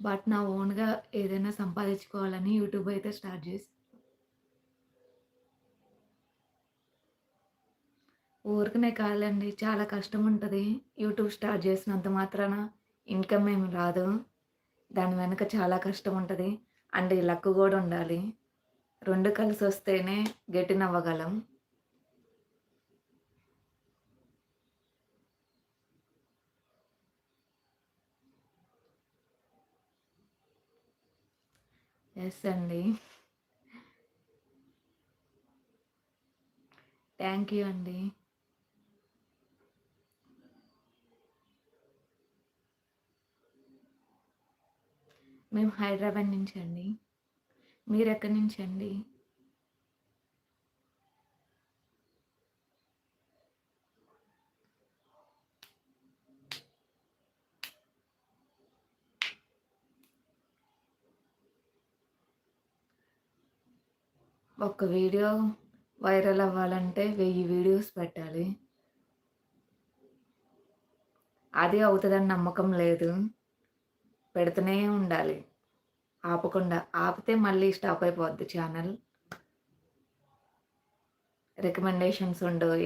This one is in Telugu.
బట్ నా ఓన్‌గా ఏదైనా సంపాదించుకోవాలని యూట్యూబ్ అయితే స్టార్ట్ చేసి ఊరికనే కాదండి. చాలా కష్టం ఉంటుంది యూట్యూబ్ స్టార్ట్ చేసినంత మాత్రాన ఇన్‌కమ్ ఏమి రాదు. దాని వెనక చాలా కష్టం ఉంటుంది అండ్ లక్ కూడా ఉండాలి. రెండు 2 కలిసొస్తేనే గెటినవ్వగలం. ఎస్ అండి. థ్యాంక్ యూ అండి. మేము హైదరాబాద్ నుంచి అండి మీరు ఎక్కడి నుంచి అండి ఒక వీడియో వైరల్ అవ్వాలంటే వెయ్యి వీడియోస్ పెట్టాలి. అది అవుతుందని నమ్మకం లేదు. పెడుతూనే ఉండాలి. ఆపకుండా. ఆపితే మళ్ళీ స్టాప్ అయిపోద్ది ఛానల్. రికమెండేషన్స్ ఉండవు.